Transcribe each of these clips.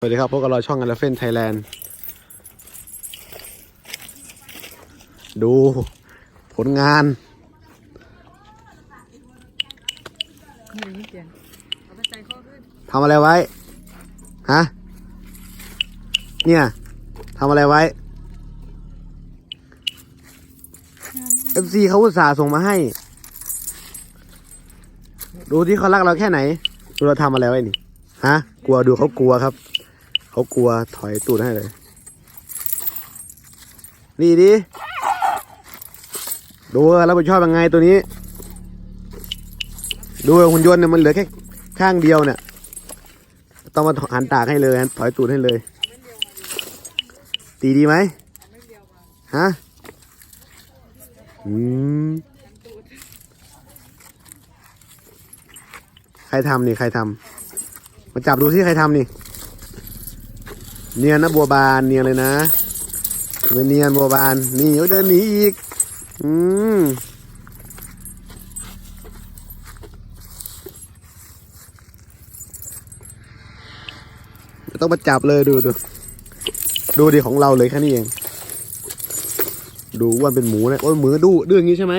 สวัสดีครับพวกเราช่อง e l e p h a n t Thailand ดูผลงานไม่ได้ยินเสียงเอาไปใส่ข้อขึ้นทำอะไรไว้ ฮะ เนี่ยทำอะไรไว้ FC เขาอุตส่าห์ส่งมาให้ ดูที่เขารักเราแค่ไหน ดูเราทำอะไรไว้นี่ ฮะ กลัวดูเขากลัวครับ เขากลัวถอยตูดให้เลยนี่ดิดูว่ารับผิดชอบยังไงตัวนี้ ดูหุ่นยนต์เนี่ยมันเหลือแค่ข้างเดียวเนี่ย ต้องมาหันตากให้เลยถอยตูดให้เลย ตีดีไหมฮะอืมใครทำนี่ ใครทำมาจับดูสิใครทำนี่ เนียนนะบัวบานเนียนเลยนะเนียนบัวบานนี่เดินหนีอีก อืมต้องมาจับเลยดูดูดูดิของเราเลยแค่นี้เอง ดูอ้วนเป็นหมูนะโอ้ยหมูดูดื้ออย่างนี้ใช่ไหม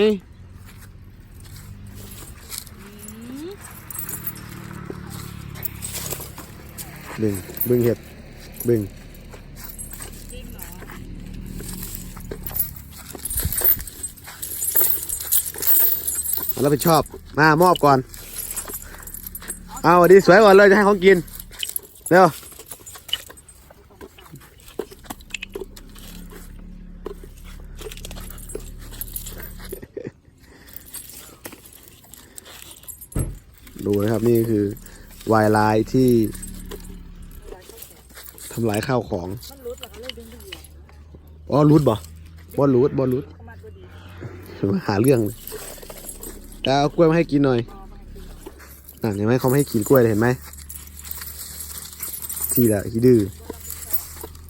บึงบึงเห็ด บึงรับผิดชอบ มามอบก่อน เอาดีสวยก่อนเลยจะให้ของกิน เร็วดูนะครับ นี่คือวายลายที่ ทำลายข้าวของมันรุดแล้วก็เลยดึงไปเหยียบอ๋อรูดบ่บอลรูดบอลรูดเข้ามาตัวดีหาเรื่องเลยแต่เอากล้วยมาให้กินหน่อยนั่นเห็นไหมเขาไม่ให้กินกล้วยเลยเห็นไหมทีละทีดื้อ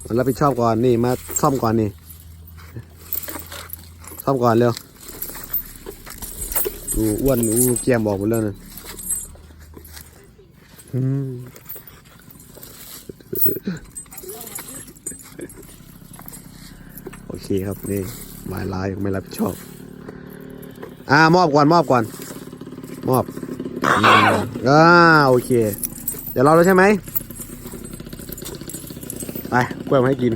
มันรับผิดชอบก่อนนี่มาซ่อมก่อนนี่ซ่อมก่อนเร็วดูอ้วนอู้แก้มบอกหมดแล้วนะอืม โอเคครับนี่หมายลายไม่รับผิดชอบ อ่ามอบก่อนมอบก่อน มอบอ่าโอเค เดี๋ยวรอแล้วใช่ไหมไปกล้วยมาให้กิน